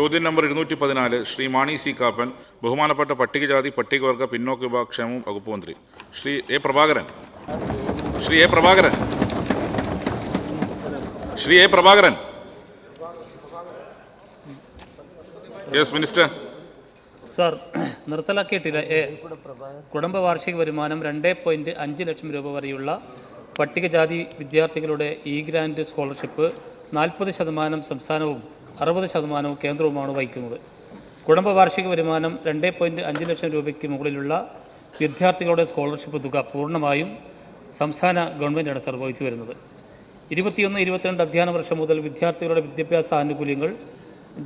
ചോദ്യം നമ്പർ ഇരുന്നൂറ്റി പതിനാല് ശ്രീ മാണി സി കാപ്പൻ ബഹുമാനപ്പെട്ട പട്ടികജാതി പട്ടികവർഗ പിന്നോക്ക വിഭാഗ ക്ഷേമ വകുപ്പ് മന്ത്രി. Shri A Prabhakaran. Shri A Prabhakaran. Shri A Prabhakaran. Yes minister. Sir നിർത്തലാക്കിയിട്ടില്ല. എ കുടുംബ വാർഷിക വരുമാനം രണ്ട് പോയിന്റ് അഞ്ച് ലക്ഷം രൂപ വരെയുള്ള പട്ടികജാതി വിദ്യാർത്ഥികളുടെ ഇ ഗ്രാൻഡ് സ്കോളർഷിപ്പ് നാൽപ്പത് ശതമാനം സംസ്ഥാനവും അറുപത് ശതമാനവും കേന്ദ്രവുമാണ് വഹിക്കുന്നത്. കുടുംബ വാർഷിക വരുമാനം രണ്ട് പോയിന്റ് അഞ്ച് ലക്ഷം രൂപയ്ക്ക് മുകളിലുള്ള വിദ്യാർത്ഥികളുടെ സ്കോളർഷിപ്പ് തുക പൂർണമായും സംസ്ഥാന ഗവൺമെന്റാണ് സർവഹിച്ചു വരുന്നത്. ഇരുപത്തിയൊന്ന് ഇരുപത്തിരണ്ട് അധ്യയന വർഷം മുതൽ വിദ്യാർത്ഥികളുടെ വിദ്യാഭ്യാസ ആനുകൂല്യങ്ങൾ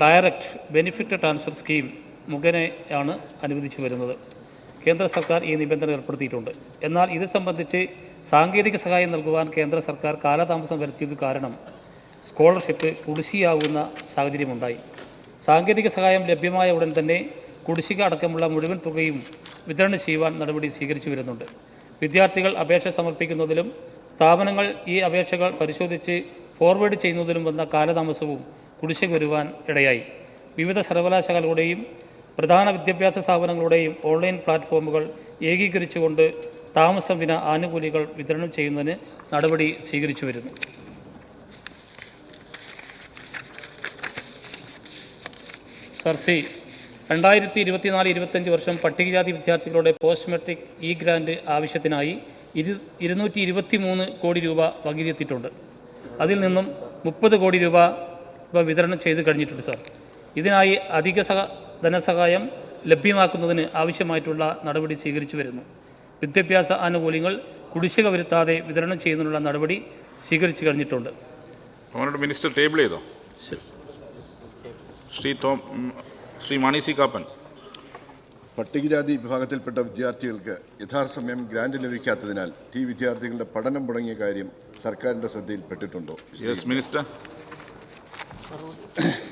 ഡയറക്റ്റ് ബെനിഫിറ്റ് ട്രാൻസ്ഫർ സ്കീം മുഖേനയാണ് അനുവദിച്ചു വരുന്നത്. കേന്ദ്ര സർക്കാർ ഈ നിബന്ധന ഏർപ്പെടുത്തിയിട്ടുണ്ട്. എന്നാൽ ഇത് സംബന്ധിച്ച് സാങ്കേതിക സഹായം നൽകുവാൻ കേന്ദ്ര സർക്കാർ കാലതാമസം വരുത്തിയത് കാരണം സ്കോളർഷിപ്പ് കുടിശ്ശിയാവുന്ന സാഹചര്യമുണ്ടായി. സാങ്കേതിക സഹായം ലഭ്യമായ ഉടൻ തന്നെ കുടിശ്ശിക അടക്കമുള്ള മുഴുവൻ തുകയും വിതരണം ചെയ്യുവാൻ നടപടി സ്വീകരിച്ചു വരുന്നുണ്ട്. വിദ്യാർത്ഥികൾ അപേക്ഷ സമർപ്പിക്കുന്നതിലും സ്ഥാപനങ്ങൾ ഈ അപേക്ഷകൾ പരിശോധിച്ച് ഫോർവേഡ് ചെയ്യുന്നതിലും വന്ന കാലതാമസവും കുടിശ്ശിക വരുവാൻ ഇടയായി. വിവിധ സർവകലാശാലകളുടെയും പ്രധാന വിദ്യാഭ്യാസ സ്ഥാപനങ്ങളുടെയും ഓൺലൈൻ പ്ലാറ്റ്ഫോമുകൾ ഏകീകരിച്ചുകൊണ്ട് താമസം വിന ആനുകൂല്യങ്ങൾ വിതരണം ചെയ്യുന്നതിന് നടപടി സ്വീകരിച്ചു വരുന്നു. സർ സി രണ്ടായിരത്തി ഇരുപത്തിനാല് ഇരുപത്തഞ്ച് വർഷം പട്ടികജാതി വിദ്യാർത്ഥികളുടെ പോസ്റ്റ് മെട്രിക് ഇ ഗ്രാൻഡ് ആവശ്യത്തിനായി ഇരു ഇരുന്നൂറ്റി ഇരുപത്തി മൂന്ന് കോടി രൂപ വകയിരുത്തിയിട്ടുണ്ട്. അതിൽ നിന്നും മുപ്പത് കോടി രൂപ ഇവ വിതരണം ചെയ്ത് കഴിഞ്ഞിട്ടുണ്ട് സാർ. ഇതിനായി അധിക സഹ ധനസഹായം ലഭ്യമാക്കുന്നതിന് ആവശ്യമായിട്ടുള്ള നടപടി സ്വീകരിച്ചു വരുന്നു. വിദ്യാഭ്യാസ ആനുകൂല്യങ്ങൾ കുടിശ്ശിക വരുത്താതെ വിതരണം ചെയ്യുന്നതിനുള്ള നടപടി സ്വീകരിച്ചു കഴിഞ്ഞിട്ടുണ്ട്. മിനിസ്റ്റർ ടേബിൾ ചെയ്തോ? ശ്രീ. തോം തോ ശ്രീ മണി സി കാപ്പൻ. പട്ടികജാതി വിഭാഗത്തിൽപ്പെട്ട വിദ്യാർത്ഥികൾക്ക് യഥാസമയം ഗ്രാന്റ് ലഭിക്കാത്തതിനാൽ ഈ വിദ്യാർത്ഥികളുടെ പഠനം മുടങ്ങിയ കാര്യം സർക്കാരിന്റെ ശ്രദ്ധയിൽപ്പെട്ടിട്ടുണ്ടോ? യെസ് മിനിസ്റ്റർ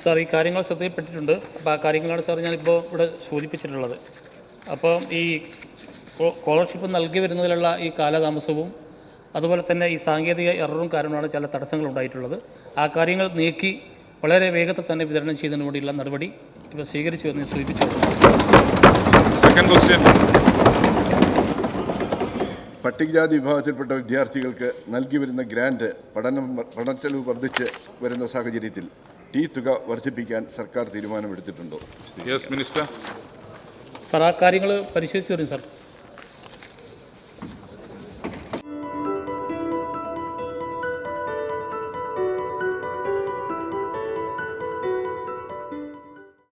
സാർ ഈ കാര്യങ്ങൾ ശ്രദ്ധയിൽപ്പെട്ടിട്ടുണ്ട്. അപ്പോൾ ആ കാര്യങ്ങളാണ് സാർ ഞാനിപ്പോൾ ഇവിടെ സൂചിപ്പിച്ചിട്ടുള്ളത്. അപ്പോൾ ഈ സ്കോളർഷിപ്പ് നൽകി വരുന്നതിലുള്ള ഈ കാലതാമസവും അതുപോലെ തന്നെ ഈ സാങ്കേതിക എററും കാരണമാണ് ചില തടസ്സങ്ങൾ ഉണ്ടായിട്ടുള്ളത്. ആ കാര്യങ്ങൾ നീക്കി വളരെ വേഗത്തിൽ തന്നെ വിതരണം ചെയ്യുന്നതിന് വേണ്ടിയുള്ള നടപടി ഇപ്പോൾ സ്വീകരിച്ചു എന്ന് സൂചിപ്പിച്ചു. സെക്കൻഡ് ക്വസ്റ്റ്യൻ പട്ടികജാതി വിഭാഗത്തിൽപ്പെട്ട വിദ്യാർത്ഥികൾക്ക് നൽകി വരുന്ന ഗ്രാന്റ് പഠനം പഠനച്ചെലവ് വർദ്ധിച്ച് വരുന്ന സാഹചര്യത്തിൽ ടീ തുക വർദ്ധിപ്പിക്കാൻ സർക്കാർ തീരുമാനമെടുത്തിട്ടുണ്ടോ? യെസ് മിനിസ്റ്റർ സാർ ആ കാര്യങ്ങൾ പരിശോധിച്ചു വരും സാർ.